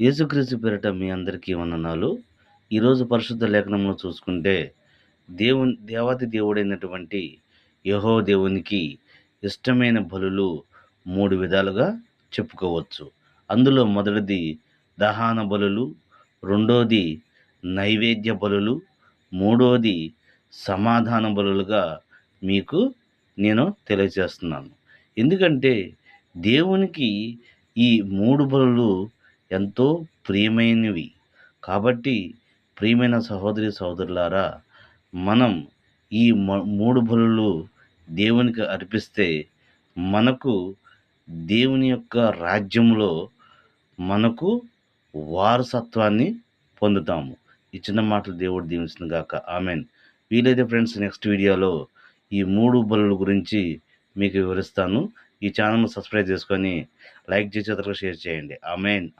యేసుక్రీస్తు పేరిట మీ అందరికీ వందనాలు. ఈరోజు పరిశుద్ధ లేఖనంలో చూసుకుంటే దేవుని దేవాది దేవుడైనటువంటి యహో దేవునికి ఇష్టమైన బలులు మూడు విధాలుగా చెప్పుకోవచ్చు. అందులో మొదటిది దహాన బలులు రెండోది నైవేద్య బలులు మూడోది సమాధాన బలులుగా మీకు నేను తెలియజేస్తున్నాను. ఎందుకంటే దేవునికి ఈ మూడు బలులు ఎంతో ప్రియమైనవి. కాబట్టి ప్రియమైన సహోదరి సహోదరులారా మనం ఈ మూడు బలులు దేవునికి అర్పిస్తే మనకు దేవుని యొక్క రాజ్యంలో మనకు వారసత్వాన్ని పొందుతాము. ఈ చిన్న మాటలు దేవుడు దీవించిన గాక. ఆమెన్. వీలైతే ఫ్రెండ్స్ నెక్స్ట్ వీడియోలో ఈ మూడు బలుల గురించి మీకు వివరిస్తాను. ఈ ఛానల్ను సబ్స్క్రైబ్ చేసుకొని లైక్ చేసి షేర్ చేయండి. ఆమెన్.